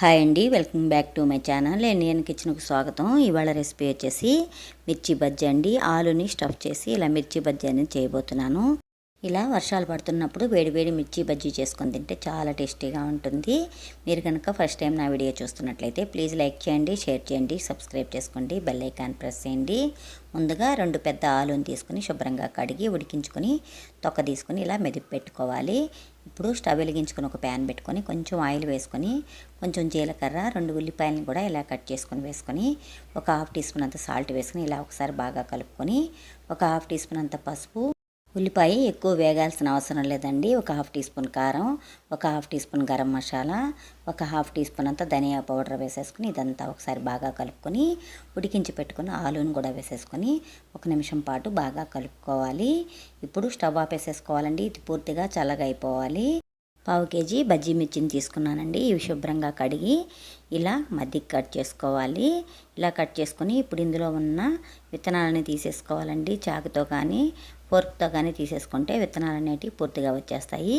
Hi అండి welcome back to my channel. Indian కిచెన్కు స్వాగతం. ఇవాళ రెసిపీ వచ్చేసి మిర్చి బజ్జీ అండి. ఆలుని స్టఫ్ చేసి ఇలా మిర్చి బజ్జీ అనేది చేయబోతున్నాను. ఇలా వర్షాలు పడుతున్నప్పుడు వేడి వేడి మిర్చి బజ్జీ చేసుకొని తింటే చాలా టేస్టీగా ఉంటుంది. మీరు కనుక ఫస్ట్ టైం నా వీడియో చూస్తున్నట్లయితే ప్లీజ్ లైక్ చేయండి షేర్ చేయండి సబ్స్క్రైబ్ చేసుకోండి బెల్ ఐకాన్ ప్రెస్ చేయండి. ముందుగా రెండు పెద్ద ఆలుని తీసుకుని శుభ్రంగా కడిగి ఉడికించుకొని తొక్క తీసుకుని ఇలా మెదిపి పెట్టుకోవాలి. ఇప్పుడు స్టవ్ వెలిగించుకొని ఒక ప్యాన్ పెట్టుకొని కొంచెం ఆయిల్ వేసుకొని కొంచెం జీలకర్ర రెండు ఉల్లిపాయలను కూడా ఇలా కట్ చేసుకొని వేసుకొని ఒక హాఫ్ టీ స్పూన్ అంత సాల్ట్ వేసుకొని ఇలా ఒకసారి బాగా కలుపుకొని ఒక హాఫ్ టీ స్పూన్ అంత పసుపు ఉల్లిపాయ ఎక్కువ వేగాల్సిన అవసరం లేదండి. ఒక హాఫ్ టీ స్పూన్ కారం ఒక half teaspoon garam masala ఒక హాఫ్ టీ స్పూన్ అంతా ధనియా పౌడర్ వేసేసుకుని ఇదంతా ఒకసారి బాగా కలుపుకొని ఉడికించి పెట్టుకుని ఆలూని కూడా వేసేసుకొని ఒక నిమిషం పాటు బాగా కలుపుకోవాలి. ఇప్పుడు స్టవ్ ఆపేసేసుకోవాలండి. ఇది పూర్తిగా చల్లగా అయిపోవాలి. పావు కేజీ బజ్జీ మిర్చిని తీసుకున్నానండి. ఇవి శుభ్రంగా కడిగి ఇలా మధ్యకి కట్ చేసుకోవాలి. ఇలా కట్ చేసుకుని ఇప్పుడు ఇందులో ఉన్న విత్తనాలని తీసేసుకోవాలండి. చాకుతో కానీ ఫోర్క్తో కానీ తీసేసుకుంటే విత్తనాలు అనేటివి పూర్తిగా వచ్చేస్తాయి.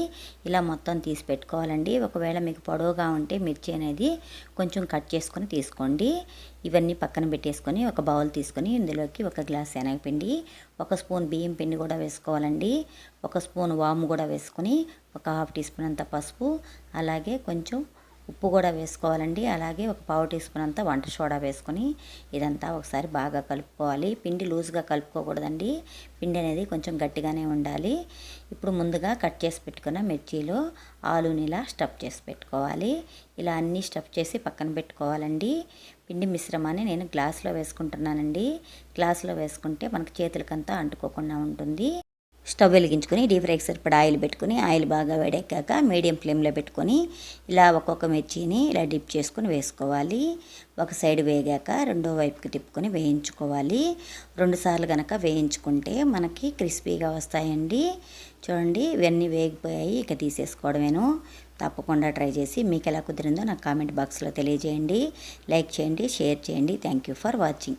ఇలా మొత్తం తీసి పెట్టుకోవాలండి. ఒకవేళ మీకు పొడవుగా ఉంటే మిర్చి అనేది కొంచెం కట్ చేసుకొని తీసుకోండి. ఇవన్నీ పక్కన పెట్టేసుకొని ఒక బౌల్ తీసుకొని ఇందులోకి ఒక గ్లాస్ శనగపిండి ఒక స్పూన్ బియ్యం పిండి కూడా వేసుకోవాలండి. ఒక స్పూన్ వాము కూడా వేసుకొని ఒక హాఫ్ టీ స్పూన్ అంత పసుపు అలాగే కొంచెం ఉప్పు కూడా వేసుకోవాలండి. అలాగే ఒక పావు టీ స్పూన్ అంతా వంట సోడా వేసుకొని ఇదంతా ఒకసారి బాగా కలుపుకోవాలి. పిండి లూజ్గా కలుపుకోకూడదండి. పిండి అనేది కొంచెం గట్టిగానే ఉండాలి. ఇప్పుడు ముందుగా కట్ చేసి పెట్టుకున్న మిర్చిలో ఆలుని ఇలా స్టఫ్ చేసి పెట్టుకోవాలి. ఇలా అన్నీ స్టఫ్ చేసి పక్కన పెట్టుకోవాలండి. పిండి మిశ్రమాన్ని నేను గ్లాస్లో వేసుకుంటున్నానండి. గ్లాస్లో వేసుకుంటే మనకు చేతులకంతా అంటుకోకుండా ఉంటుంది. స్టవ్ వెలిగించుకొని డీప్ ఫ్రైకి సరిపడా ఆయిల్ పెట్టుకుని ఆయిల్ బాగా వేడెక్కాక మీడియం ఫ్లేమ్లో పెట్టుకొని ఇలా ఒక్కొక్క మిర్చిని ఇలా డిప్ చేసుకొని వేసుకోవాలి. ఒక సైడ్ వేగాక రెండో వైపుకి తిప్పుకొని వేయించుకోవాలి. రెండుసార్లు కనుక వేయించుకుంటే మనకి క్రిస్పీగా వస్తాయండి. చూడండి ఇవన్నీ వేగిపోయాయి. ఇక తీసేసుకోవడమేను. తప్పకుండా ట్రై చేసి మీకు ఎలా కుదిరిందో నాకు కామెంట్ బాక్స్లో తెలియజేయండి. లైక్ చేయండి షేర్ చేయండి. Thank you for watching.